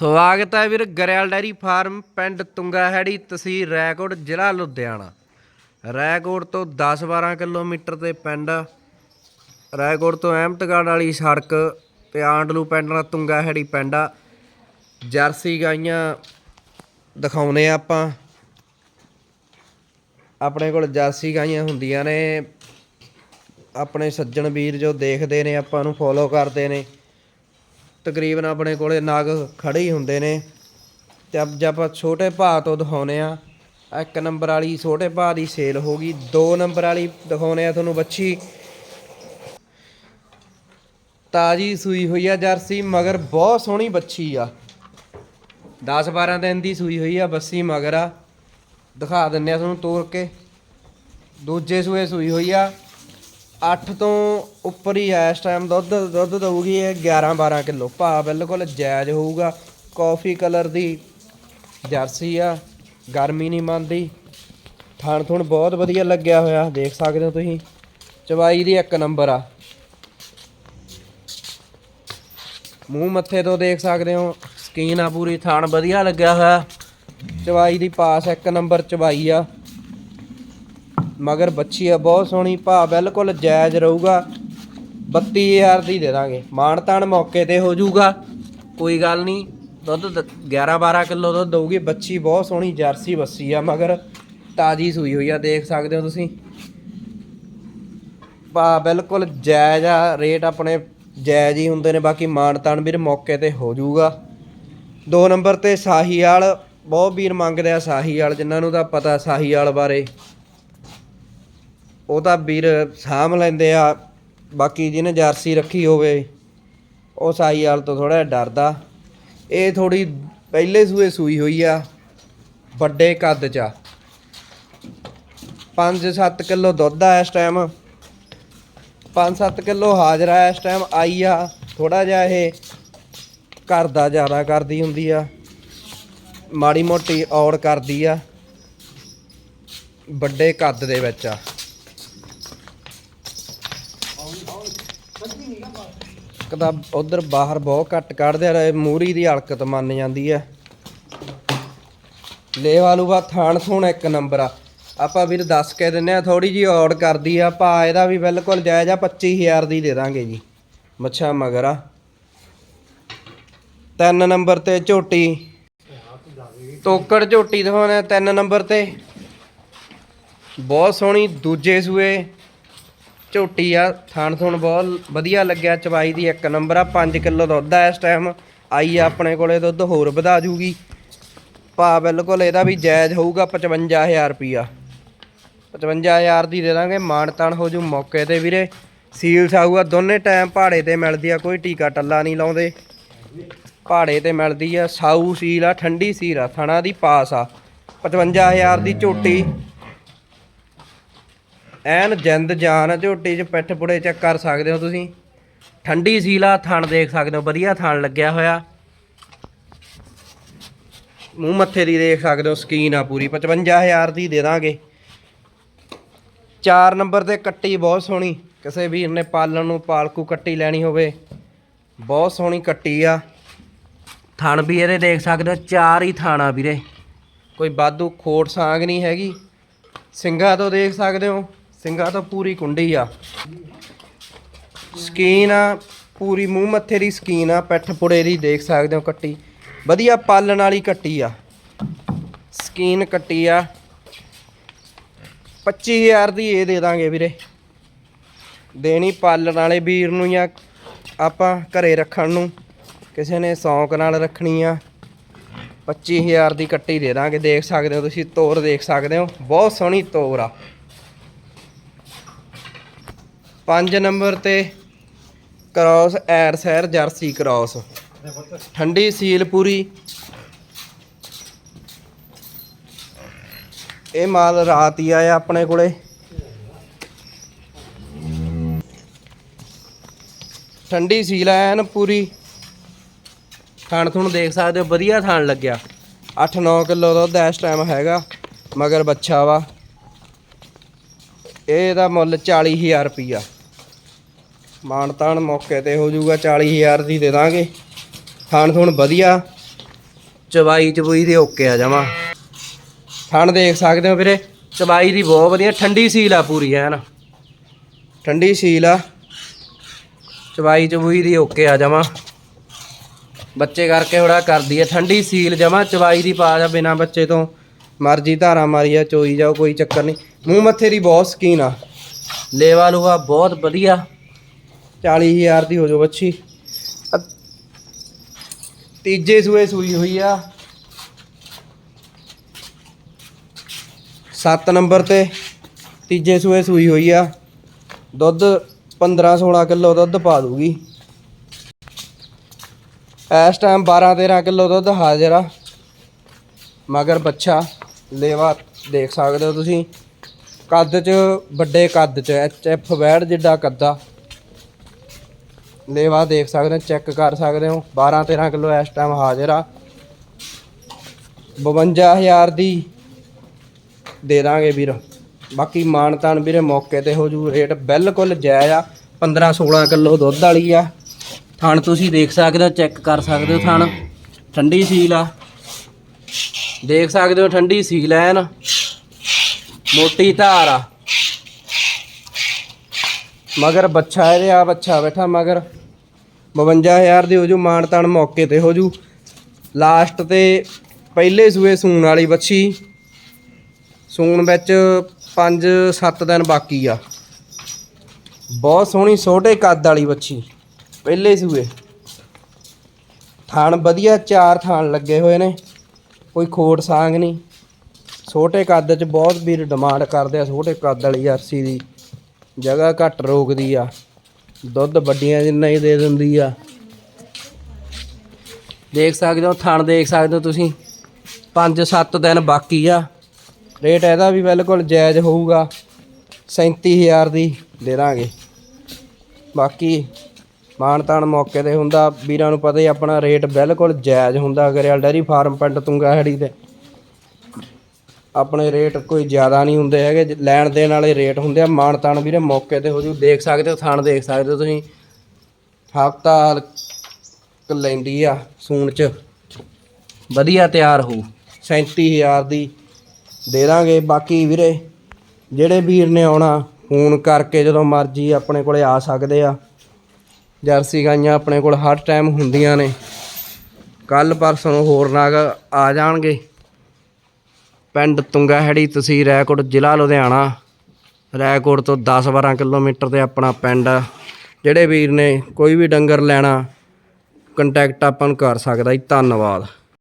ਸਵਾਗਤ ਹੈ ਵੀਰ ਗਰੇਲ dairy farm ਪਿੰਡ ਤੁੰਗਾ ਹੈੜੀ ਤਹਿਸੀਲ ਰੈਕੋਟ, ਜ਼ਿਲ੍ਹਾ ਲੁਧਿਆਣਾ। ਰੈਕੋਟ ਤੋਂ 10-12 ਕਿਲੋਮੀਟਰ ਤੇ ਪਿੰਡ, ਰੈਕੋਟ ਤੋਂ ਅਹਿਮਦਗੜ੍ਹ ਵਾਲੀ ਸੜਕ ਤੇ ਆਂਡਲੂ ਪਿੰਡ ਨਾਲ ਤੁੰਗਾ ਹੈੜੀ ਪਿੰਡ ਆ। ਜਰਸੀ ਗਾਈਆਂ ਦਿਖਾਉਨੇ ਆ ਆਪਾਂ। ਆਪਣੇ ਕੋਲ ਜਰਸੀ ਗਾਈਆਂ ਹੁੰਦੀਆਂ ਨੇ। ਆਪਣੇ ਸੱਜਣ ਵੀਰ ਜੋ ਦੇਖਦੇ ਨੇ, ਆਪਾਂ ਨੂੰ ਫੋਲੋ ਕਰਦੇ ਨੇ। ਤਕਰੀਬਨ ਆਪਣੇ ਕੋਲੇ ਨਗ ਖੜੇ ਹੀ ਹੁੰਦੇ ਨੇ। ਤੇ ਅੱਜ ਆਪਾਂ ਛੋਟੇ ਭਾਅ ਤੋਂ ਦਿਖਾਉਨੇ ਆ ਇੱਕ ਨੰਬਰ ਵਾਲੀ ਛੋਟੇ ਭਾਅ ਦੀ ਸੇਲ ਹੋ ਗਈ। ਦੋ ਨੰਬਰ ਵਾਲੀ ਦਿਖਾਉਨੇ ਆ ਤੁਹਾਨੂੰ ਬੱਚੀ। ਤਾਜੀ ਸੂਈ ਹੋਈ ਆ ਜਰਸੀ, ਮਗਰ ਬਹੁਤ ਸੋਹਣੀ ਬੱਚੀ ਆ। 10 12 ਦਿਨ ਦੀ ਸੂਈ ਹੋਈ ਆ, ਬੱਸੀ ਮਗਰ ਆ। ਦਿਖਾ ਦਿੰਨੇ ਆ ਤੁਹਾਨੂੰ ਤੋੜ ਕੇ। ਦੂਜੇ ਸੂਏ ਸੂਈ ਹੋਈ ਆ। 8 ਤੋਂ ਉੱਪਰ ਹੀ ਆ ਇਸ ਟਾਈਮ ਦੁੱਧ ਦੁੱਧ ਦਊਗੀ ਇਹ 11 12 ਕਿਲੋ। ਭਾਅ ਬਿਲਕੁਲ ਜਾਇਜ਼ ਹੋਊਗਾ। ਕਾਫੀ ਕਲਰ ਦੀ ਜਰਸੀ ਆ, ਗਰਮੀ ਨਹੀਂ ਮੰਨਦੀ। ਥਣ ਥੁਣ ਬਹੁਤ ਵਧੀਆ ਲੱਗਿਆ ਹੋਇਆ, ਦੇਖ ਸਕਦੇ ਹੋ ਤੁਸੀਂ। ਚਵਾਈ ਦੀ ਇੱਕ ਨੰਬਰ ਆ। ਮੂੰਹ ਮੱਥੇ ਤੋਂ ਦੇਖ ਸਕਦੇ ਹੋ ਸਕੀਨ ਆ ਪੂਰੀ, ਥਾਣ ਵਧੀਆ ਲੱਗਿਆ ਹੋਇਆ। ਚਵਾਈ ਦੀ ਪਾਸ ਇੱਕ ਨੰਬਰ ਚਵਾਈ ਆ। ਮਗਰ ਬੱਚੀ ਆ, ਬਹੁਤ ਸੋਹਣੀ ਭਾ ਬਿਲਕੁਲ ਜਾਇਜ਼ ਰਹੂਗਾ। 32000 ਦੀ ਦੇ ਦਾਂਗੇ। ਮਾਣ ਤਾਣ ਮੌਕੇ ਤੇ ਹੋ ਜਾਊਗਾ। ਕੋਈ ਗੱਲ ਨਹੀਂ, ਦੁੱਧ 11 12 ਕਿਲੋ ਦੁੱਧ ਦਊਗੀ। ਬੱਚੀ ਬਹੁਤ ਸੋਹਣੀ, ਜਰਸੀ ਬੱਸੀ ਆ, ਮਗਰ ਤਾਜੀ ਸੂਈ ਹੋਈ ਆ, ਦੇਖ ਸਕਦੇ ਹੋ ਤੁਸੀਂ। ਭਾ ਬਿਲਕੁਲ ਜਾਇਜ਼ ਆ, ਰੇਟ ਆਪਣੇ ਜਾਇਜ਼ ਹੀ ਹੁੰਦੇ ਨੇ। ਬਾਕੀ ਮਾਣ ਤਾਣ ਵੀਰ ਮੌਕੇ ਤੇ ਹੋ ਜਾਊਗਾ। ਦੋ ਨੰਬਰ ਤੇ ਸਾਹੀਵਾਲ, ਬਹੁਤ ਵੀਰ ਮੰਗਦੇ ਆ ਸਾਹੀਵਾਲ, ਜਿਨ੍ਹਾਂ ਨੂੰ ਤਾਂ ਪਤਾ ਸਾਹੀਵਾਲ ਬਾਰੇ। ਉਹ ਤਾਂ ਵੀਰ ਸਾਂਭ ਲੈਂਦੇ ਆ। ਬਾਕੀ ਜਿਹਨੇ ਜਰਸੀ ਰੱਖੀ ਹੋਵੇ, ਉਹ ਸਾਹੀਵਾਲ ਤੋਂ ਥੋੜਾ ਡਰਦਾ। ਇਹ ਥੋੜੀ ਪਹਿਲੇ ਸੂਏ ਸੂਈ ਹੋਈ ਆ, ਵੱਡੇ ਕੱਦ ਚ ਆ। 5-7 ਕਿਲੋ ਦੁੱਧ ਆ ਇਸ ਟਾਈਮ 5-7 ਕਿਲੋ ਹਾਜ਼ਰਾ ਇਸ ਟਾਈਮ ਆਈ ਆ ਥੋੜਾ ਜਿਹਾ ਇਹ ਘਰ ਦਾ ਜ਼ਿਆਦਾ ਕਰਦੀ ਹੁੰਦੀ ਆ। ਮਾੜੀ ਮੋਟੀ ਔੜ ਕਰਦੀ ਆ। ਵੱਡੇ ਕੱਦ ਦੇ ਵਿੱਚ ਆ। ਕਦਾ ਉਧਰ ਬਾਹਰ ਬਹੁਤ ਘੱਟ ਕੱਢਦੇ ਆ ਰਹੇ ਮੂਰੀ ਦੀ ਅਲਕਤ ਮੰਨ ਜਾਂਦੀ ਹੈ ਲੈ ਵਾਲੂ ਥਾਣ ਥੂਣ ਇੱਕ ਨੰਬਰ ਆ। ਆਪਾਂ ਵੀਰ ਦੱਸ ਕੇ ਦਿੰਨੇ ਆ ਥੋੜੀ ਜੀ ਔੜ ਕਰਦੀ ਆ ਭਾ ਇਹਦਾ ਵੀ ਬਿਲਕੁਲ ਜਾਇਜ਼ ਆ 25000 ਦੀ ਦੇ ਦਾਂਗੇ ਜੀ, ਮੱਛਾ ਮਗਰ ਆ। ਤਿੰਨ ਨੰਬਰ ਤੇ ਝੋਟੀ, ਤੋਕੜ ਝੋਟੀ ਦਿਖਾਉਣਾ ਤਿੰਨ ਨੰਬਰ ਤੇ। ਬਹੁਤ ਸੋਹਣੀ ਦੂਜੇ ਸੂਏ। ਝੋਟੀ ਆ, ਥਾਣ ਥੁਣ ਬਹੁਤ ਵਧੀਆ ਲੱਗਿਆ ਚਵਾਈ ਦੀ ਇੱਕ ਨੰਬਰ ਆ 5 ਕਿਲੋ ਦੁੱਧ ਆ ਇਸ ਟਾਈਮ ਆਈ ਆ ਆਪਣੇ ਕੋਲੇ ਦੁੱਧ, ਹੋਰ ਵਧਾ ਜੂਗੀ। ਭਾ ਬਿਲਕੁਲ ਇਹਦਾ ਵੀ ਜਾਇਜ਼ ਹੋਊਗਾ 55000 ਰੁਪਿਆ 55000 ਦੀ ਦੇ ਦਾਂਗੇ, ਮਾਣ ਤਾਣ ਹੋ ਜੂ ਮੌਕੇ ਤੇ ਵੀਰੇ। ਸੀਲ ਸਾਊਗਾ ਦੋਨੇ ਟਾਈਮ ਪਹਾੜੇ ਤੇ ਮਿਲਦੀ ਆ, ਕੋਈ ਟੀਕਾ ਟੱਲਾ ਨਹੀਂ ਲਾਉਂਦੇ। ਪਹਾੜੇ ਤੇ ਮਿਲਦੀ ਆ, ਸਾਊ ਸੀਲ ਆ, ਠੰਡੀ ਸੀਲ ਆ, ਥਣਾ ਦੀ ਪਾਸ ਆ। 55000 ਦੀ ਝੋਟੀ। ਐਨ ਜਿੰਦ ਜਾਨ ਝੋਟੀ 'ਚ ਪਿੱਠ ਪੁੜੇ ਚੈੱਕ ਕਰ ਸਕਦੇ ਹੋ ਤੁਸੀਂ। ਠੰਡੀ ਸੀਲਾ ਥਣ ਦੇਖ ਸਕਦੇ ਹੋ, ਵਧੀਆ ਥਣ ਲੱਗਿਆ ਹੋਇਆ। ਮੂੰਹ ਮੱਥੇ ਦੀ ਦੇਖ ਸਕਦੇ ਹੋ, ਸਕੀਨ ਆ ਪੂਰੀ। 55000 ਦੀ ਦੇ ਦਾਂਗੇ। 4 ਨੰਬਰ ਤੇ ਕੱਟੀ ਬਹੁਤ ਸੋਹਣੀ। ਕਿਸੇ ਵੀਰ ਨੇ ਪਾਲਣ ਨੂੰ ਪਾਲਕੂ ਕੱਟੀ ਲੈਣੀ ਹੋਵੇ, ਬਹੁਤ ਸੋਹਣੀ ਕੱਟੀ ਆ। ਥਣ ਵੀ ਇਹਦੇ ਦੇਖ ਸਕਦੇ ਹੋ, ਚਾਰ ਹੀ ਥਾਣਾ ਵੀਰੇ। ਕੋਈ ਬਾਦੂ ਖੋਟ ਸਾਂਗ ਨਹੀਂ ਹੈਗੀ। ਸਿੰਘਾਂ ਤੋਂ ਦੇਖ ਸਕਦੇ ਹੋ। ਸਿੰਘਾਂ ਤਾਂ ਪੂਰੀ ਕੁੰਡੀ ਆ। ਸਕੀਨ ਆ, ਪੂਰੀ ਮੂੰਹ ਮੱਥੇ ਦੀ ਸਕੀਨ ਆ, ਪਿੱਠ ਪੁੜੇ ਦੀ ਦੇਖ ਸਕਦੇ ਹੋ ਕੱਟੀ। ਵਧੀਆ ਪਾਲਣ ਵਾਲੀ ਕੱਟੀ ਆ। ਸਕੀਨ ਕੱਟੀ ਆ। 25000 ਦੀ ਇਹ ਦੇ ਦਾਂਗੇ ਵੀਰੇ। ਦੇਣੀ ਪਾਲਣ ਵਾਲੇ ਵੀਰ ਨੂੰ ਜਾਂ ਆਪਾਂ ਘਰੇ ਰੱਖਣ ਨੂੰ। ਕਿਸੇ ਨੇ ਸ਼ੌਂਕ ਨਾਲ ਰੱਖਣੀ ਆ। 25000 ਦੀ ਕੱਟੀ ਦੇ ਦਾਂਗੇ। ਦੇਖ ਸਕਦੇ ਹੋ ਤੁਸੀਂ, ਤੋਰ ਦੇਖ ਸਕਦੇ ਹੋ। ਬਹੁਤ ਸੋਹਣੀ ਤੋਰ ਆ। 5 ਨੰਬਰ ਤੇ ਕ੍ਰਾਸ ਐਰ ਸੈਰ ਜਰਸੀ ਕ੍ਰਾਸ ਠੰਡੀ ਸੀਲ ਪੂਰੀ। ਇਹ ਮਾਲ ਰਾਤ ਹੀ ਆਇਆ ਆਪਣੇ ਕੋਲੇ। ਠੰਡੀ ਸੀਲ ਐਨ ਪੂਰੀ। ਥਣ ਥੁਣ ਦੇਖ ਸਕਦੇ ਹੋ, ਵਧੀਆ ਥਣ ਲੱਗਿਆ। 8-9 ਕਿਲੋ ਦੁੱਧ ਇਸ ਟਾਈਮ ਹੈਗਾ, ਮਗਰ ਬੱਚਾ ਵਾ। ਇਹਦਾ ਮੁੱਲ 40000 ਰੁਪਈਆ। ਮਾਣ ਤਾਣ ਮੌਕੇ ਤੇ ਹੋ ਜਾਊਗਾ 40000 ਦੀ ਦੇ ਦਾਂਗੇ। ਥਾਣ ਥੁਣ ਵਧੀਆ। ਚਵਾਈ ਚਬੂਈ ਦੀ ਓਕੇ ਆ ਜਾਵਾਂ। ਥਣ ਦੇਖ ਸਕਦੇ ਹੋ ਵੀਰੇ ਚਵਾਈ ਦੀ ਬਹੁਤ ਵਧੀਆ, ਠੰਡੀ ਸੀਲ ਆ ਪੂਰੀ ਹੈ ਨਾ ਠੰਡੀ ਸੀਲ ਆ। ਚਵਾਈ ਚਬੂਈ ਦੀ ਓਕੇ ਆ ਜਾਵਾਂ। ਬੱਚੇ ਕਰਕੇ ਥੋੜਾ ਕਰਦੀ ਹੈ ਠੰਡੀ ਸੀਲ ਜਮਾ ਚਵਾਈ ਦੀ ਪਾ ਜਾ ਬਿਨਾ ਬੱਚੇ ਤੋਂ। ਮਰਜ਼ੀ ਧਾਰਾ ਮਾਰੀ ਆ, ਚੋਈ ਜਾਓ, ਕੋਈ ਚੱਕਰ ਨਹੀਂ। ਮੂੰਹ ਮੱਥੇ ਦੀ ਬਹੁਤ ਸਕੀਨ ਆ। ਲੇਵਾ ਲੂਆ ਬਹੁਤ ਵਧੀਆ। 40000 ਦੀ ਹੋ ਜਾਓ ਬੱਚੀ। ਤੀਜੇ ਸੂਏ ਸੂਈ ਹੋਈ ਆ। 7 ਨੰਬਰ ਤੇ ਤੀਜੇ ਸੂਏ ਸੂਈ ਹੋਈ ਆ। ਦੁੱਧ 15 16 ਕਿਲੋ ਦੁੱਧ ਪਾ ਦੂਗੀ ਇਸ ਟਾਈਮ 12 13 ਕਿਲੋ ਦੁੱਧ ਹਾਜ਼ਰ ਆ। ਮਗਰ ਬੱਚਾ ਲੇਵਾ ਦੇਖ ਸਕਦੇ ਹੋ ਤੁਸੀਂ। ਕੱਦ 'ਚ ਵੱਡੇ ਕੱਦ 'ਚ, ਐਚ ਐਫ ਵੈੜ ਜਿੱਡਾ ਕੱਦਾ। ਲੇਵਾ ਦੇਖ ਸਕਦੇ ਹੋ ਚੈੱਕ ਕਰ ਸਕਦੇ ਹੋ। 12 13 ਕਿਲੋ ਇਸ ਟਾਈਮ ਹਾਜ਼ਰ ਆ। 52000 ਦੀ ਦੇ ਦਾਂਗੇ ਵੀਰ। ਬਾਕੀ ਮਾਨ ਤਾਨ ਵੀਰੇ ਮੌਕੇ ਤੇ ਹੋ ਜੂ ਰੇਟ ਬਿਲਕੁਲ ਜਾਇਜ਼ ਆ। 15 16 ਕਿਲੋ ਦੁੱਧ ਵਾਲੀ ਆ। ਥਣ ਤੁਸੀਂ ਦੇਖ ਸਕਦੇ ਹੋ ਚੈੱਕ ਕਰ ਸਕਦੇ ਹੋ ਥਣ। ਠੰਡੀ ਸੀਲ ਆ। ਦੇਖ ਸਕਦੇ ਹੋ, ਠੰਡੀ ਸੀਲ ਐਨ। ਮੋਟੀ ਧਾਰ ਆ। ਮਗਰ ਬੱਚਾ ਇਹਦੇ ਆ ਬੱਚਾ ਬੈਠਾ ਮਗਰ। 52000 ਦੀ ਹੋ ਜੂ ਮਾਨ ਤਾਨ ਮੌਕੇ ਤੇ ਹੋ ਜੂ ਲਾਸਟ ਤੇ ਪਹਿਲੇ ਸੂਏ ਸੂਣ ਵਾਲੀ ਵੱਛੀ। ਸੂਣ ਵਿੱਚ 5-7 ਦਿਨ ਬਾਕੀ ਆ। ਬਹੁਤ ਸੋਹਣੀ ਛੋਟੇ ਕੱਦ ਵਾਲੀ ਬੱਚੀ ਪਹਿਲੇ ਸੂਏ। ਥਾਣ ਵਧੀਆ, ਚਾਰ ਥਾਣ ਲੱਗੇ ਹੋਏ ਨੇ। ਕੋਈ ਖੋਟ ਸਾਂਗ ਨਹੀਂ। ਛੋਟੇ ਕੱਦ 'ਚ ਬਹੁਤ ਵੀਰ ਡਿਮਾਂਡ ਕਰਦੇ ਆ, ਛੋਟੇ ਕੱਦ ਵਾਲੀ ਜਰਸੀ ਦੀ। ਜਗ੍ਹਾ ਘੱਟ ਰੋਕਦੀ ਆ। ਦੁੱਧ ਵੱਡੀਆਂ ਜਿੰਨਾ ਹੀ ਦੇ ਦਿੰਦੀ ਆ। ਦੇਖ ਸਕਦੇ ਹੋ, ਥਣ ਦੇਖ ਸਕਦੇ ਹੋ ਤੁਸੀਂ। 5-7 ਦਿਨ ਬਾਕੀ ਆ। ਰੇਟ ਇਹਦਾ ਵੀ ਬਿਲਕੁਲ ਜਾਇਜ਼ ਹੋਊਗਾ। 37000 ਦੀ ਦੇ ਦਾਂਗੇ। ਬਾਕੀ ਮਾਨ ਤਾਨ ਮੌਕੇ ਤੇ ਹੁੰਦਾ। ਵੀਰਾਂ ਨੂੰ ਪਤਾ ਹੀ ਆਪਣਾ ਰੇਟ ਬਿਲਕੁਲ ਜਾਇਜ਼ ਹੁੰਦਾ। ਗਰੇਵਾਲ ਡੈਰੀ ਫਾਰਮ ਪਿੰਡ ਤੁੰਗਾ ਹੜੀ ਤੇ ਆਪਣੇ ਰੇਟ ਕੋਈ ਜ਼ਿਆਦਾ ਨਹੀਂ ਹੁੰਦੇ ਹੈਗੇ ਲੈਣ ਦੇਣ ਵਾਲੇ ਰੇਟ ਹੁੰਦੇ ਆ ਮਾਨ ਤਾਨ ਵੀਰੇ ਮੌਕੇ ਤੇ ਹੋ ਜੂ, ਦੇਖ ਸਕਦੇ ਹੋ, ਥਾਣ ਦੇਖ ਸਕਦੇ ਹੋ ਤੁਸੀਂ। ਹਫਤਾ ਲੈਂਦੀ ਆ ਸੂਣ ਚ। ਵਧੀਆ ਤਿਆਰ ਹੋਊ। 37000 ਦੀ ਦੇ ਦਾਂਗੇ। ਬਾਕੀ ਵੀਰੇ, ਜਿਹੜੇ ਵੀਰ ਨੇ ਆਉਣਾ, ਫੋਨ ਕਰਕੇ ਜਦੋਂ ਮਰਜ਼ੀ ਆਪਣੇ ਕੋਲੇ ਆ ਸਕਦੇ ਆ। ਜਰਸੀ ਗਾਈਆਂ ਆਪਣੇ ਕੋਲ ਹਰ ਟਾਈਮ ਹੁੰਦੀਆਂ ਨੇ। ਕੱਲ ਪਰਸੋਂ ਨੂੰ ਹੋਰ ਨਾਗ ਆ ਜਾਣਗੇ। ਪਿੰਡ ਤੁੰਗਾਹੜੀ ਤਹਿਸੀਲ ਰੈਕੋਟ ਜ਼ਿਲ੍ਹਾ ਲੁਧਿਆਣਾ। ਰੈਕੋਟ ਤੋਂ 10-12 ਕਿਲੋਮੀਟਰ ਤੇ ਆਪਣਾ ਪਿੰਡ ਜਿਹੜੇ ਵੀਰ ਨੇ ਕੋਈ ਵੀ ਡੰਗਰ ਲੈਣਾ ਕੰਟੈਕਟ ਆਪਾਂ ਨੂੰ ਕਰ ਸਕਦਾ ਜੀ। ਧੰਨਵਾਦ।